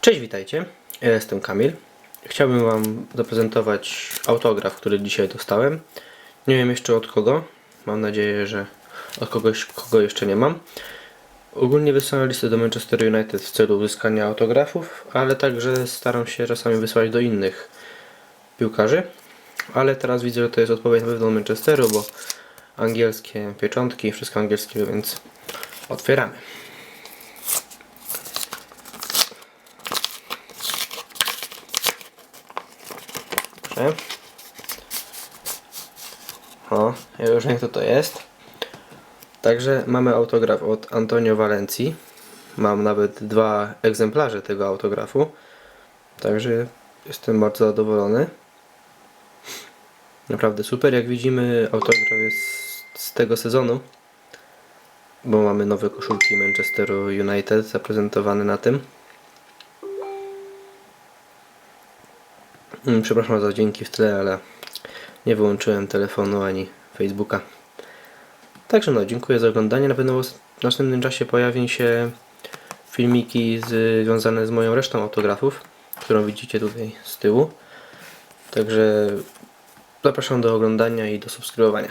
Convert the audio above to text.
Cześć, witajcie. Ja jestem Kamil. Chciałbym Wam zaprezentować autograf, który dzisiaj dostałem. Nie wiem jeszcze od kogo. Mam nadzieję, że od kogoś, kogo jeszcze nie mam. Ogólnie wysyłam listy do Manchester United w celu uzyskania autografów, ale także staram się czasami wysłać do innych piłkarzy. Ale teraz widzę, że to jest odpowiedź na pewno do Manchesteru, bo angielskie pieczątki, wszystko angielskie, więc otwieramy. O, ja już wiem kto to jest. Także mamy autograf od Antonio Valenci. Mam nawet dwa egzemplarze tego autografu. Także jestem bardzo zadowolony. Naprawdę super. Jak widzimy, autograf jest z tego sezonu. Bo mamy nowe koszulki Manchesteru United zaprezentowane na tym. Przepraszam za dźwięki w tle, ale nie wyłączyłem telefonu ani Facebooka. Także no, dziękuję za oglądanie. Na pewno w następnym czasie pojawią się filmiki związane z moją resztą autografów, którą widzicie tutaj z tyłu. Także zapraszam do oglądania i do subskrybowania.